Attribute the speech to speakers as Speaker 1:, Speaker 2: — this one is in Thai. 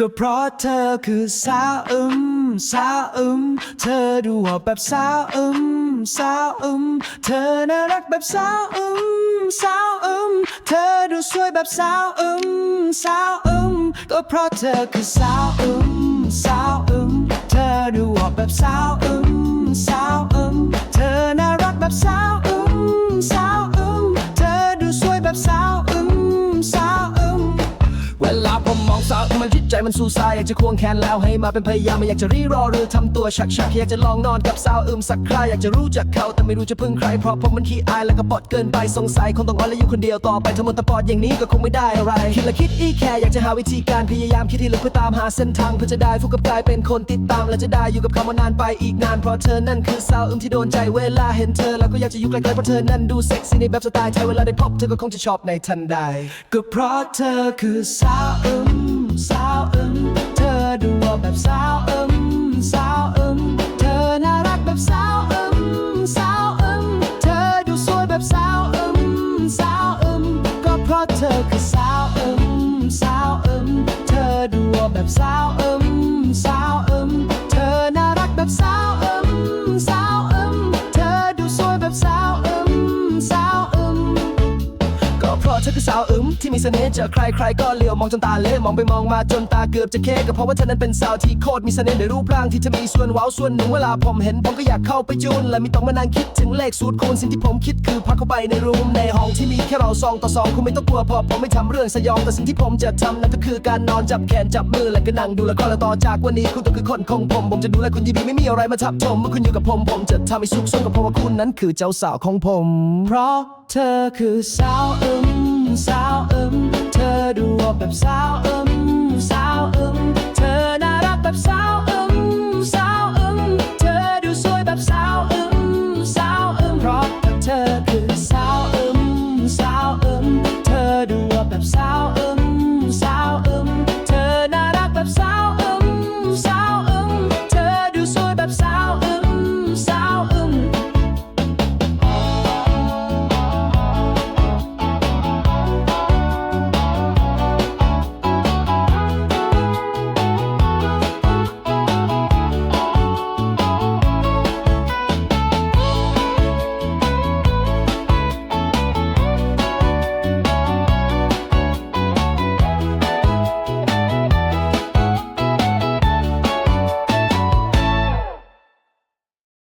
Speaker 1: ก็เพราะเธอคือสาวอึมสาวอึมเธอดูออกแบบสาวอึมสาวอึมเธอน่ารักแบบสาวอึมสาวอึมเธอดูสวยแบบสาวอึมสาวอึมก็เพราะเธอคือสาวอึมสาวอึมเธอดูออกแบบสาวอึมสาวอึม มั
Speaker 2: นจิตใจมันสู้สายอยากจะควงแขนแล้วให้มาเป็นพยายามไม่อยากจะรีรอหรือทำตัวชักชักอยากจะลองนอนกับสาวอึมสักคราอยากจะรู้จักเขาแต่ไม่รู้จะพึ่งใครเพราะผมมันขี้อายและก็ปอดเกินไปสงสัยคงต้องอ่อนและอยู่คนเดียวต่อไปทั้งหมดแต่ปอดอย่างนี้ก็คงไม่ได้อะไรคิดและคิดอีกแค่อยากจะหาวิธีการพยายามคิดที่ลึกเพื่อตามหาเส้นทางเพื่อจะได้ฟุกกับกลายเป็นคนติดตามและจะได้อยู่กับเขามานานไปอีกนานเพราะเธอนั่นคือสาวอึมที่โดนใจเวลาเห็นเธอแล้วก็อยากจะอยู่ใกล้ๆเพราะเธอนั้นดูเซ็กซี่ในแบบสไตล์ไทยเวลาได้พบเธอก็คงจะชอบในทันใด
Speaker 1: ก็เพราะเธอคือสาวอึมสาว แบบสาวอึมสาวอึมเธอน่ารักแบบสาวอึมสาวอึมเธอดูสวยแบบสาวอึมสาวอึมก็เพราะเธอคือสาวอึมสาวอึมเธอดูแบบสาว ธอ
Speaker 2: คือสาวอึมที่มีเสน่ห์เจอใครใครก็เลี้ยวมองจนตาเละมองไปมองมาจนตาเกือบจะเคก็เพราะว่าเธอนั้นเป็นสาวที่โคตรมีเสน่ห์ในรูปร่างที่เธอมีส่วนว้าวส่วนหนึ่งเวลาผมเห็นผมก็อยากเข้าไปจูนและม่ต้องมานั่งคิดถึงเลขสูตรคูณสิ่งที่ผมคิดคือพักเข้าไปในรูมในห้องที่มีแค่เราสองต่อสองคุณไม่ต้องกลัวเพราะผมไม่ทำเรื่องสยองแต่สิ่งที่ผมจะทำนั่นก็คือการนอนจับแขนจับมือและก็นั่งดูละครและต่อจากวันนี้คุณต้องคือคนของผมผมจะดูแลคุณดีๆไม่มีอะไรมาทับถมเมื่อคุณอยู่กับผมผมจะทำให้สุขสมกับเพราะว่าคุณนั้นคือเจ้าสาวของผม
Speaker 1: เพราะเธอคือสาวอึม สาวเอิมเธอดูแบบสาวเอิม